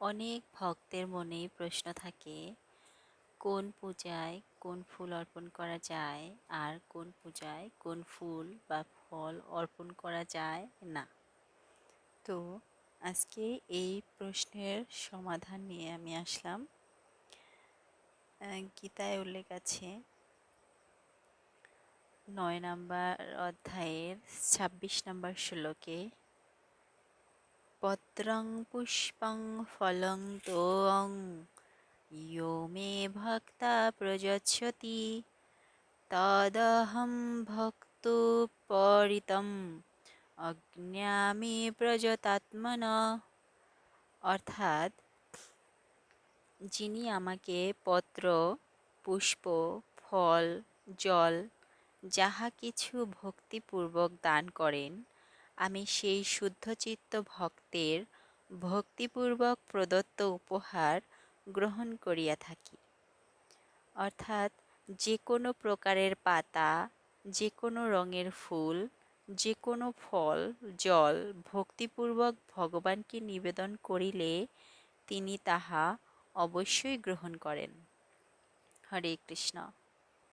অনেক ভক্তের মনেই প্রশ্ন থাকে, কোন পূজায় কোন ফুল অর্পণ করা যায় আর কোন পূজায় কোন ফুল বা ফল অর্পণ করা যায় না? তো আজকে এই প্রশ্নের সমাধান নিয়ে আমি আসলাম। গীতায় উল্লেখ আছে, নয় নম্বর অধ্যায়ের ছাব্বিশ নম্বর শ্লোকে পত্রং পুষ্পং ফলং তোং ইয়ো মে ভক্তা প্রযচ্ছতি তদহম ভক্তোপরিতম অজ্ঞামে প্রযতাত্মন অর্থাৎ যিনি আমাকে পত্র, পুষ্প, ফল, জল, যাহা কিছু ভক্তিপূর্বক দান করেন আমি সেই শুদ্ধচিত্ত ভক্তের ভক্তিপূর্বক প্রদত্ত উপহার গ্রহণ করিয়া থাকি। অর্থাৎ যে কোনো প্রকারের পাতা যে কোনো রঙের ফুল যে কোনো ফল, জল ভক্তিপূর্বক ভগবানকে নিবেদন করিলে তিনি তাহা অবশ্যই গ্রহণ করেন। হরে কৃষ্ণ।